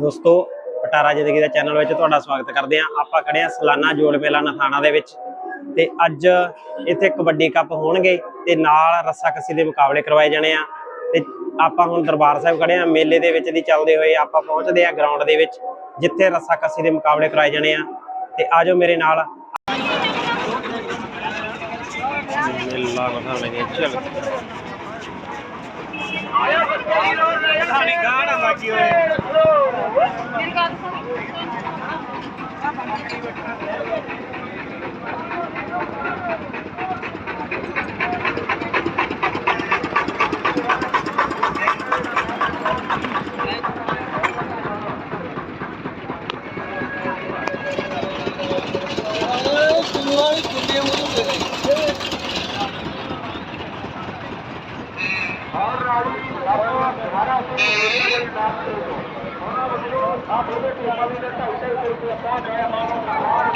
ਦੋਸਤੋ ਪਟਾਰਾ ਜ਼ਿੰਦਗੀ ਦਾ ਚੈਨਲ ਵਿੱਚ ਤੁਹਾਡਾ ਸਵਾਗਤ ਕਰਦੇ ਹਾਂ। ਆਪਾਂ ਖੜੇ ਹਾਂ ਸਾਲਾਨਾ ਜੋੜ ਮੇਲਾ ਨਥਾਣਾ ਦੇ ਵਿੱਚ। ਤੇ ਅੱਜ ਇੱਥੇ ਕਬੱਡੀ ਕੱਪ ਹੋਣਗੇ ਤੇ ਨਾਲ ਰੱਸਾ ਕੱਸੀ ਦੇ ਮੁਕਾਬਲੇ ਕਰਵਾਏ ਜਾਣੇ ਆ। ਤੇ ਆਪਾਂ ਹੁਣ ਦਰਬਾਰ ਸਾਹਿਬ ਖੜੇ ਹਾਂ। ਮੇਲੇ ਦੇ ਵਿੱਚ ਦੀ ਚੱਲਦੇ ਹੋਏ ਆਪਾਂ ਪਹੁੰਚਦੇ ਹਾਂ ਗਰਾਊਂਡ ਦੇ ਵਿੱਚ ਜਿੱਥੇ ਰੱਸਾ ਕੱਸੀ ਦੇ ਮੁਕਾਬਲੇ ਕਰਵਾਏ ਜਾਣੇ ਆ। ਤੇ ਆਜੋ ਮੇਰੇ ਨਾਲ। ਬਾਕੀ ਹੋਏ। ਮੇਰੀ ਗੱਲ ਸੁਣ ਮੇਲਾ ਨਥਾਣੇ ਦੇ ਚੱਲ ਮਾਣਾ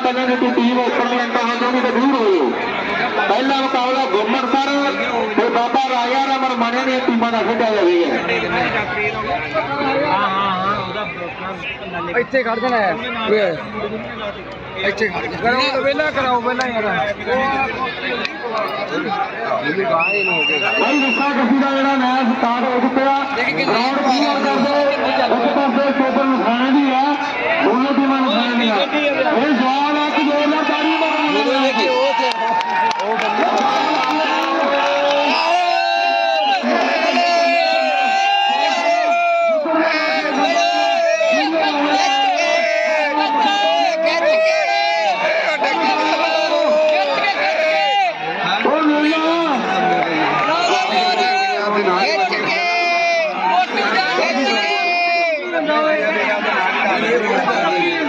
ਪਹਿਲਾਂ ਪਹਿਲਾਂ ਕੋਈ ਟੀਮ ਉੱਪਰ ਨਹੀਂ ਐਂਟਰ ਹੋ ਜਾਂਦੀ ਤਾਂ ਦੂਰ ਹੋਇਓ ਪਹਿਲਾ ਮੁਕਾਬਲਾ ਗਵਰਨਮੈਂਟ ਸਰ ਤੇ ਬਾਬਾ ਰਾਜਾ ਰਮਨ ਮਾਣੇ ਦੀਆਂ ਟੀਮਾਂ ਦਾ ਖੇਡਿਆ ਜਾਵੇਗਾ ਇੱਥੇ ਖੜ ਜਾਣਾ ਹੈ। ਇੱਥੇ ਖੜ ਜਾ। ਕਰਾਓ ਵੇਲਾ ਕਰਾਓ ਪਹਿਲਾਂ ਯਾਰ। ਇਹ ਗਾਏ ਨੂੰ ਹੋ ਗਿਆ ਭਾਈ ਵਿਸਾ ਕਸੀ ਦਾ ਜਿਹੜਾ ਮੈਚ ਸਟਾਰਟ ਹੋ ਚੁੱਕਿਆ ਗਰਾਊਂਡ ਕਲੀਅਰ ਕਰਦੇ ਇੱਕ ਪਾਸੇ ਸੋਪਰ ਦੀ ਦੋਨੋਂ ਟੀਮਾਂ ਹੁਣ ਦੀ ਹੈ ਸਵਾਲ ਹੈ ਕਿ ਦੋ ਲੱਖ ਤਾੜੀ ਮਾਰਨੀ ਉਹ ਨੀਲਾ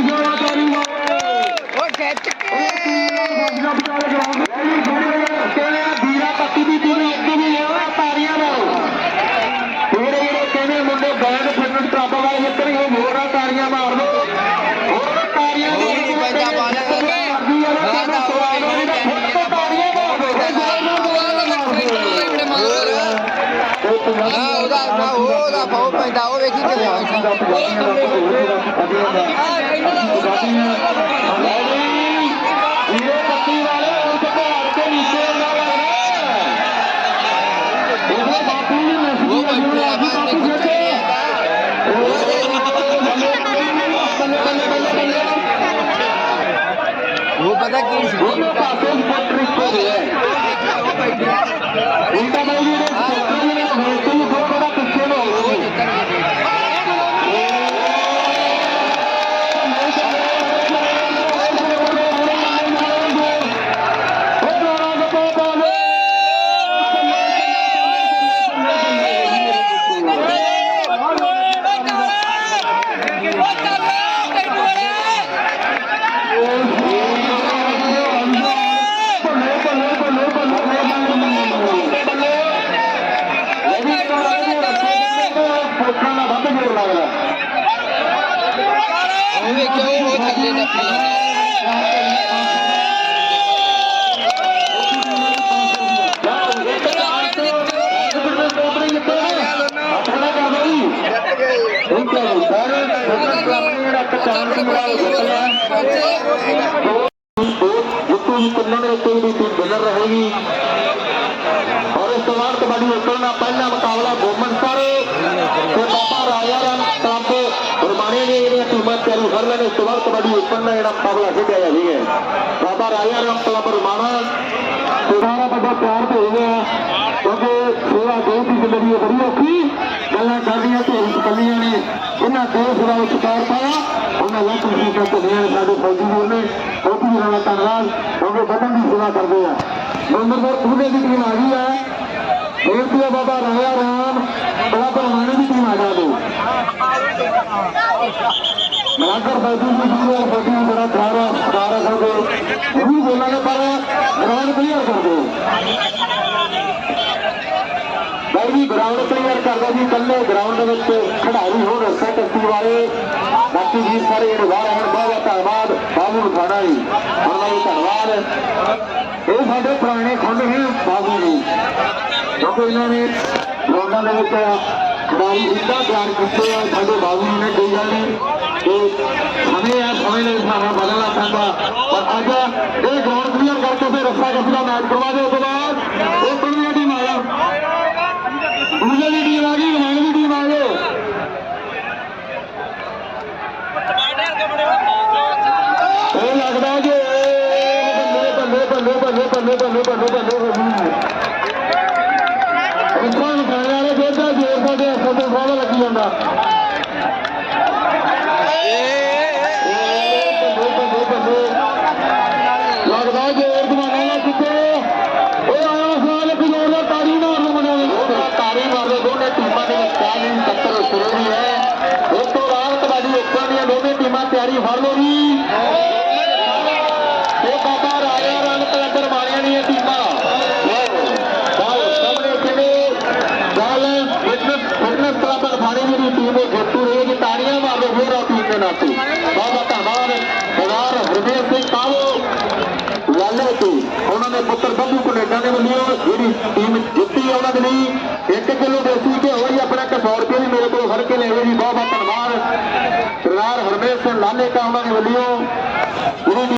ਜੋੜਾ ਤਾੜੀ ਮਾਰ ਓ ਖਿੱਚ ਕੇ ਵੀਰਾ ਪੱਤੀ ਦੀ ਟੀਮ ਇੱਕ ਵੀ ਆ ਤਾਰੀਆਂ ਨਾਲ ਜਿਹੜੇ ਜਿਹੜੇ ਕਹਿੰਦੇ ਮੁੰਡੇ ਬੈਂਡ ਫਿਟਨੈਸ ਕਲੱਬ ਵਾਲੇ ਜਿੱਤਣ ਉਹ ਮੋਰਾਂ ਤਾਰੀਆਂ ਮਾਰ ਦੋ ਹੋਰ ਤਾਰੀਆਂ ਮਾਰ ਨਹੀਂ ਪੈਂਦਾ ਬਾਹਰ ਮਰਦੀ ਆ ਨਾ ਕਹਿੰਦਾ ਸਵਾਲ ਨਹੀਂ ਤਾਂ ਫੁੱਟ ਤੋਂ ਤਾਰੀਆਂ ਮਾਰ ਦੋ ਹਾਂ ਉਹਦਾ ਉਹਦਾ ਉਹਦਾ ਬਹੁਤ ਪੈਂਦਾ ਉਹ ਵੇਖੀ ਕਿਵੇਂ ਉਹ ਬੰਦਾ ਬਾਤ ਤੇ ਕੁੱਤੇ ਉਹ ਪਤਾ ਕੀ ਸੀ? ਜਿੱਤੂ ਹੀ ਤਿੰਨਾਂ ਨੇ ਕੋਈ ਵੀ ਟੀਮ ਬਿਲਰ ਰਹੇਗੀ ਔਰ ਇਸ ਤੋਂ ਬਾਅਦ ਤਿਆਰੀ ਇਸ ਤੋਂ ਬਾਅਦ ਕਬੱਡੀ ਉੱਪਰ ਦਾ ਜਿਹੜਾ ਮੁਕਾਬਲਾ ਖੇਡਿਆ ਜਾਵੇਗਾ ਬਾਬਾ ਰਾਜਾ ਰਾਮ ਕਲੱਬ ਰੁਮਾਣਾ। ਤੇ ਵੱਡਾ ਪਿਆਰ ਭੇਜਦੇ ਆ ਕਿਉਂਕਿ ਸੇਵਾ ਬਹੁਤ ਹੀ ਜ਼ਿੰਦਗੀ ਬੜੀ ਔਖੀ। ਗੱਲਾਂ ਕਰਦੀਆਂ ਤੇ ਕੱਲੀਆਂ ਨੇ। ਇਹਨਾਂ ਦੇਸ਼ ਦਾ ਉਚਕਾਰ ਪਾਇਆ। ਉਹਨਾਂ ਲੱਖ ਰੁਪਏ ਭੇਜੀਆਂ ਨੇ ਸਾਡੇ ਫੌਜੀ ਜੀ ਨੇ। ਫੌਜੀ ਵੀਰਾਂ ਰਾਣਾ ਧੰਨਵਾਦ। ਕਿਉਂਕਿ ਬਦਨ ਦੀ ਸੇਵਾ ਕਰਦੇ ਆ। ਨੰਬਰਦਾਰ ਪੂਰੇ ਦੀ ਟੀਮ ਆ ਗਈ ਹੈ ਬੇਨਤੀ ਬਾਬਾ ਰਾਜਾ ਰਾਮ ਬੜਾ ਪਰਮਾਣੇ ਦੀ ਟੀਮ ਆ ਜਾਵੇ ਮਲਾਕਰ ਬਾਜੂ ਦੀ ਟੀਮ ਹੈ ਫੌਜੀ ਬੜਾ ਖਾਰਾ ਖਾਰਾ ਕਰਦੇ ਉਹ ਵੀ ਬੋਲਾਂਗੇ, ਪਰ ਗਰਾਊਂਡ ਕਲੀਅਰ ਕਰ ਦਿਓ। ਬਾਈ ਜੀ ਗਰਾਊਂਡ ਕਲੀਅਰ ਕਰਦਾ ਜੀ ਕੱਲੇ ਗਰਾਊਂਡ ਦੇ ਵਿੱਚ ਖਿਡਾਰੀ ਹੋਣ ਰਸਤਾ ਕੱਸੀ ਵਾਲੇ। ਬਾਕੀ ਜੀ ਸਾਰੇ ਜਿਹੜੇ ਬਾਹਰ ਆਉਣ, ਬਹੁਤ ਬਹੁਤ ਧੰਨਵਾਦ। ਬਾਬੂ ਲਖਾਣਾ ਜੀ ਉਹਨਾਂ ਦਾ ਧੰਨਵਾਦ। ਇਹ ਸਾਡੇ ਪੁਰਾਣੇ ਖੁੰਡ ਹੈ ਬਾਬੂ ਜੀ। ਕਿਉਂਕਿ ਇਹਨਾਂ ਨੇ ਗਰਾਊਂਡਾਂ ਦੇ ਵਿੱਚ ਖਿਡਾਰੀ ਇੰਦਾ ਤਿਆਰ ਕੀਤੇ ਆ, ਸਾਡੇ ਬਾਬੂ ਜੀ ਨੇ ਕੋਈ ਗੱਲ ਨਹੀਂ। ਸਮੇਂ ਆ ਸਮੇਂ ਦੇ ਹਿਸਾਬ ਨਾਲ ਬਦਲਣਾ ਪੈਂਦਾ। ਪਰ ਅੱਜ ਇਹ ਗਰਾਊਂਡ ਕਲੀਅਰ ਕਰਕੇ ਫਿਰ ਰਸਤਾ ਕੱਸੀ ਦਾ ਮੈਚ ਕਰਵਾ ਦਿਓ ਉਸ ਤੋਂ ਬਾਅਦ। ਇਹ ਪਿੰਡ ਦੀ ਟੀਮ ਆ ਦੀ ਟੀਮ ਆ ਗਈ ਲਵਾਂਗ ਦੀ ਟੀਮ ਆ ਗਈ। ਇਹ ਲੱਗਦਾ ਕਿ ਬੱਲੇ ਬੱਲੇ ਬੱਲੇ ਬੱਲੇ ਬੱਲੇ ਬੱਲੇ ਬੱਲੇ ਬੱਲੇ ਰਿਸ਼ਤਾ ਵਿਖਾਣੇ ਵਾਲੇ ਖੇਡਦਾ ਲੱਗੀ ਜਾਂਦਾ। ਬੱਲੇ ਬੱਲੇ ਬੱਲੇ ਲੱਗਦਾ ਜੋਰ ਦਵਾਨਾ ਨਾ ਕਿਤੇ ਇਹ ਆਇਆ ਸਾਲ ਇੱਕ ਜੋਰ ਦਾ ਤਾੜੀ ਮਾਰ ਨੂੰ ਮਨਾਵੇ ਤਾੜੀ ਮਾਰਦੇ ਦੋਨੇ ਟੀਮਾਂ ਦੇ ਵਿੱਚ ਚਾਲੀ ਟੱਕਰ ਸ਼ੁਰੂ ਹੋਈ ਹੈ ਉਸ ਤੋਂ ਬਾਅਦ ਕਬੱਡੀ ਉੱਪਰ ਦੀਆਂ ਦੋਵੇਂ ਟੀਮਾਂ ਤਿਆਰੀ ਫੜ ਲਓ ਜੀ। ਇਹ ਬਾਬਾ ਰਾਜਾ ਰੰਗ ਕਲੰਦਰ ਵਾਲਿਆਂ ਦੀਆਂ ਟੀਮਾਂ। ਬਾਹਰ ਦੀ ਟੀਮ ਉਹ ਜੇਤੂ ਰਹੀ ਤਾੜੀਆਂ ਮਾਰਦੇ ਹੋਰ ਆ ਟੀਮ ਦੇ ਨਾਤੇ ਬਾਬਾ ਧੰਨਵਾਦ, ਸਰਦਾਰ ਹਰਦੇਵ ਸਿੰਘ ਕਾਲੋ ਲਾਲੇ ਤੋਂ ਉਹਨਾਂ ਦੇ ਪੁੱਤਰ ਬੱਬੂ ਕਨੇਡਾ ਦੇ ਵੱਲੋਂ ਜਿਹੜੀ ਟੀਮ ਜਿੱਤੀ ਉਹਨਾਂ ਦੇ ਲਈ। 1 ਕਿਲੋ ਦੇਸੀ ਘਿਓ ਹੀ ਆਪਣਾ 100 ਰੁਪਏ ਵੀ ਮੇਰੇ ਕੋਲ ਫੜ ਕੇ ਲੈ ਗਏ ਜੀ ਬਹੁਤ